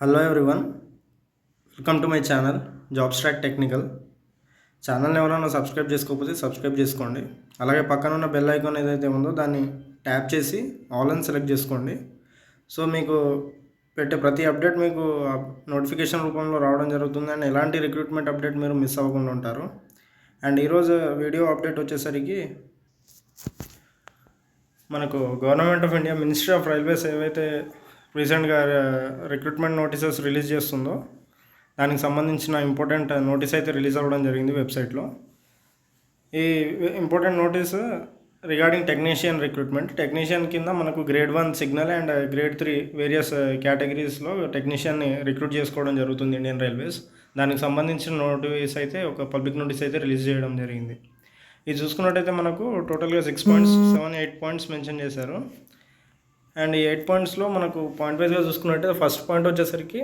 Hello everyone welcome to my channel job track technical ఛానల్ని ఎవరైనా subscribe చేసుకోకపోతే subscribe చేసుకోండి. అలాగే పక్కన ఉన్న బెల్ ఐకాన్ ఏదైతే ఉందో దాన్ని ట్యాప్ చేసి ఆల్ అని సెలెక్ట్ చేసుకోండి. సో మీకు పెట్టే ప్రతి అప్డేట్ మీకు నోటిఫికేషన్ రూపంలో రావడం జరుగుతుంది అండ్ ఎలాంటి రిక్రూట్మెంట్ అప్డేట్ మీరు మిస్ అవ్వకుండా ఉంటారు. అండ్ ఈరోజు వీడియో అప్డేట్ వచ్చేసరికి మనకు government of India ministry of railways ఏవైతే రీసెంట్గా రిక్రూట్మెంట్ నోటీసెస్ రిలీజ్ చేస్తుందో దానికి సంబంధించిన ఇంపార్టెంట్ నోటీస్ అయితే రిలీజ్ అవ్వడం జరిగింది వెబ్సైట్లో. ఈ important notice regarding technician recruitment. Technician కింద మనకు grade one signal and grade three various కేటగిరీస్లో టెక్నీషియన్ని రిక్రూట్ చేసుకోవడం జరుగుతుంది ఇండియన్ రైల్వేస్. దానికి సంబంధించిన నోటీస్ అయితే ఒక పబ్లిక్ నోటీస్ అయితే రిలీజ్ చేయడం జరిగింది. ఇది చూసుకున్నట్టయితే మనకు టోటల్గా six points seven eight points mention చేశారు. అండ్ ఈ ఎయిట్ పాయింట్స్లో మనకు పాయింట్ వైజ్గా చూసుకున్నట్టే ఫస్ట్ పాయింట్ వచ్చేసరికి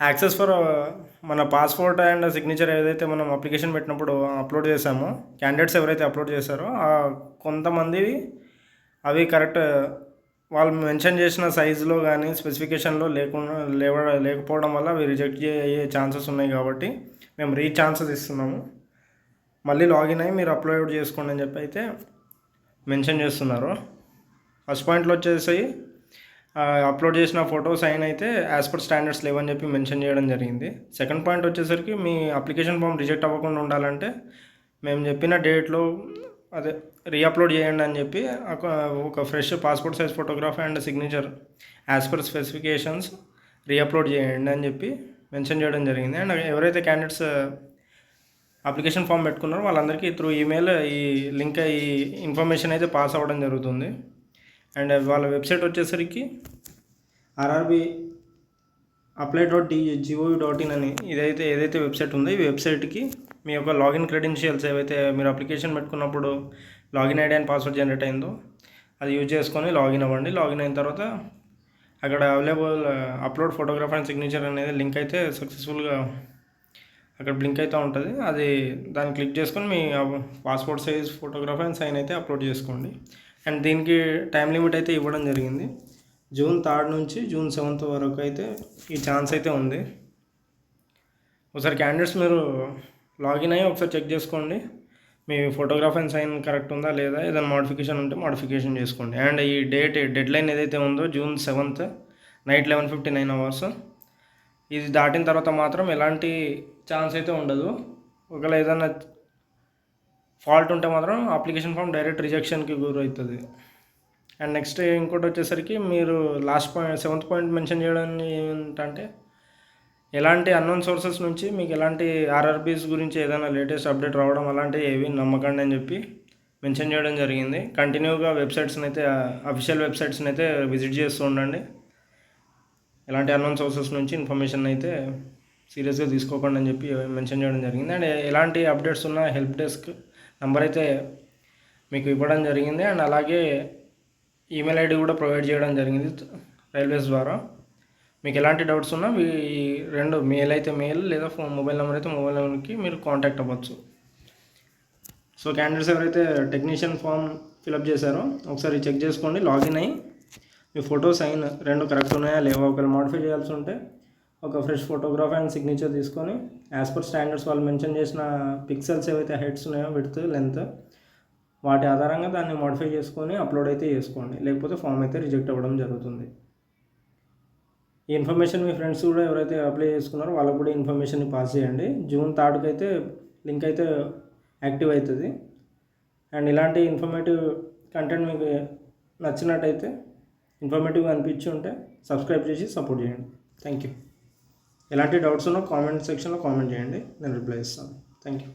యాక్సెస్ ఫర్ మన పాస్పోర్ట్ అండ్ సిగ్నేచర్ ఏదైతే మనం అప్లికేషన్ పెట్టినప్పుడు అప్లోడ్ చేసామో క్యాండిడేట్స్ ఎవరైతే అప్లోడ్ చేశారో కొంతమంది అవి కరెక్ట్ వాళ్ళు మెన్షన్ చేసిన సైజులో కానీ స్పెసిఫికేషన్లో లేకుండా లేవ లేకపోవడం వల్ల అవి రిజెక్ట్ అయ్యే ఛాన్సెస్ ఉన్నాయి కాబట్టి మేము రీ ఛాన్సెస్ ఇస్తున్నాము. మళ్ళీ లాగిన్ అయ్యి మీరు అప్లోడ్ చేసుకోండి అని చెప్పి అయితే మెన్షన్ చేస్తున్నారు. ఫస్ట్ పాయింట్లో వచ్చేసి అప్లోడ్ చేసిన ఫొటోస్ అయిన అయితే యాజ్ పర్ స్టాండర్డ్స్ లేవని చెప్పి మెన్షన్ చేయడం జరిగింది. సెకండ్ పాయింట్ వచ్చేసరికి మీ అప్లికేషన్ ఫామ్ రిజెక్ట్ అవ్వకుండా ఉండాలంటే మేము చెప్పిన డేట్లో అదే రీఅప్లోడ్ చేయండి అని చెప్పి ఒక fresh passport size photograph and signature as per specifications reupload చేయండి అని చెప్పి మెన్షన్ చేయడం జరిగింది. అండ్ ఎవరైతే క్యాండిడేట్స్ అప్లికేషన్ ఫామ్ పెట్టుకున్నారో వాళ్ళందరికీ త్రూ ఈమెయిల్ ఈ లింక్ ఈ ఇన్ఫర్మేషన్ అయితే పాస్ అవ్వడం జరుగుతుంది. అండ్ వాళ్ళ వెబ్సైట్ వచ్చేసరికి RRB apply dot gov dot in అని ఇదైతే ఏదైతే వెబ్సైట్ ఉందో ఈ వెబ్సైట్కి మీ యొక్క లాగిన్ క్రెడెన్షియల్స్ ఏవైతే మీరు అప్లికేషన్ పెట్టుకున్నప్పుడు login ID and password generate అయిందో అది యూజ్ చేసుకొని లాగిన్ అవ్వండి. లాగిన్ అయిన తర్వాత అక్కడ available upload photograph and signature అనేది లింక్ అయితే సక్సెస్ఫుల్గా అక్కడ బ్లింక్ అయితే ఉంటుంది. అది దాన్ని క్లిక్ చేసుకొని మీ passport size photograph and sign అయితే అప్లోడ్ చేసుకోండి. అండ్ దీనికి టైం లిమిట్ అయితే ఇవ్వడం జరిగింది. జూన్ థర్డ్ నుంచి జూన్ సెవెంత్ వరకు అయితే ఈ ఛాన్స్ అయితే ఉంది. ఒకసారి క్యాండిడేట్స్ మీరు లాగిన్ అయ్యి ఒకసారి చెక్ చేసుకోండి. మీ ఫోటోగ్రాఫ్ అండ్ సైన్ కరెక్ట్ ఉందా లేదా? ఏదైనా మోడిఫికేషన్ ఉంటే మోడిఫికేషన్ చేసుకోండి. అండ్ ఈ డేట్ డెడ్ లైన్ ఏదైతే ఉందో June seventh night eleven fifty nine hours. ఇది దాటిన తర్వాత మాత్రం ఎలాంటి ఛాన్స్ అయితే ఉండదు. ఒకవేళ ఏదైనా ఫాల్ట్ ఉంటే మాత్రం అప్లికేషన్ ఫామ్ డైరెక్ట్ రిజెక్షన్కి గురవుతుంది. అండ్ నెక్స్ట్ ఇంకోటి వచ్చేసరికి మీరు last point seventh point mention చేయడం ఏంటంటే ఎలాంటి అన్నోన్ సోర్సెస్ నుంచి మీకు ఎలాంటి ఆర్ఆర్బీస్ గురించి ఏదైనా లేటెస్ట్ అప్డేట్ రావడం అలాంటివి ఏవి నమ్మకండి అని చెప్పి మెన్షన్ చేయడం జరిగింది. కంటిన్యూగా వెబ్సైట్స్ని అయితే అఫీషియల్ వెబ్సైట్స్ని అయితే విజిట్ చేస్తూ ఉండండి. ఎలాంటి అన్నోన్ సోర్సెస్ నుంచి ఇన్ఫర్మేషన్ అయితే సీరియస్గా తీసుకోకండి అని చెప్పి మెన్షన్ చేయడం జరిగింది. అండ్ ఎలాంటి అప్డేట్స్ ఉన్నా హెల్ప్ డెస్క్ నెంబర్ అయితే మీకు ఇవ్వడం జరిగింది. అండ్ అలాగే ఈమెయిల్ ఐడి కూడా ప్రొవైడ్ చేయడం జరిగింది రైల్వేస్ ద్వారా. మీకు ఎలాంటి డౌట్స్ ఉన్నా మీ రెండు మెయిల్ అయితే మెయిల్ లేదా ఫోన్ మొబైల్ నెంబర్ అయితే మొబైల్ నెంబర్కి మీరు కాంటాక్ట్ అవ్వచ్చు. సో క్యాండిడేట్స్ ఎవరైతే టెక్నీషియన్ ఫామ్ ఫిలప్ చేశారో ఒకసారి చెక్ చేసుకోండి. లాగిన్ అయ్యి మీ ఫోటో సైన్ రెండు కరెక్ట్ ఉన్నాయా లేవా ఒకవేళ మాడిఫై చేయాల్సి ఉంటే ఒక ఫ్రెష్ ఫోటోగ్రాఫ్ అండ్ సిగ్నేచర్ తీసుకొని యాజ్ పర్ స్టాండర్డ్స్ వాళ్ళు మెన్షన్ చేసిన పిక్సెల్స్ ఏవైతే హెడ్స్ ఉన్నాయో విడ్త్ లెంత్ వాటి ఆధారంగా దాన్ని మోడిఫై చేసుకొని అప్లోడ్ అయితే చేసుకోండి. లేకపోతే ఫామ్ అయితే రిజెక్ట్ అవ్వడం జరుగుతుంది. ఈ ఇన్ఫర్మేషన్ మీ ఫ్రెండ్స్ కూడా ఎవరైతే అప్లై చేసుకున్నారో వాళ్ళకు కూడా ఇన్ఫర్మేషన్ పాస్ చేయండి. జూన్ థర్డ్కి అయితే లింక్ అయితే యాక్టివ్ అవుతుంది. అండ్ ఇలాంటి ఇన్ఫర్మేటివ్ కంటెంట్ మీకు నచ్చినట్టయితే ఇన్ఫర్మేటివ్గా అనిపించి ఉంటే సబ్స్క్రైబ్ చేసి సపోర్ట్ చేయండి. థ్యాంక్ యూ ఎలాంటి డౌట్స్ ఉన్నా కామెంట్ సెక్షన్లో కామెంట్ చేయండి. నేను రిప్లై ఇస్తాను థ్యాంక్ యూ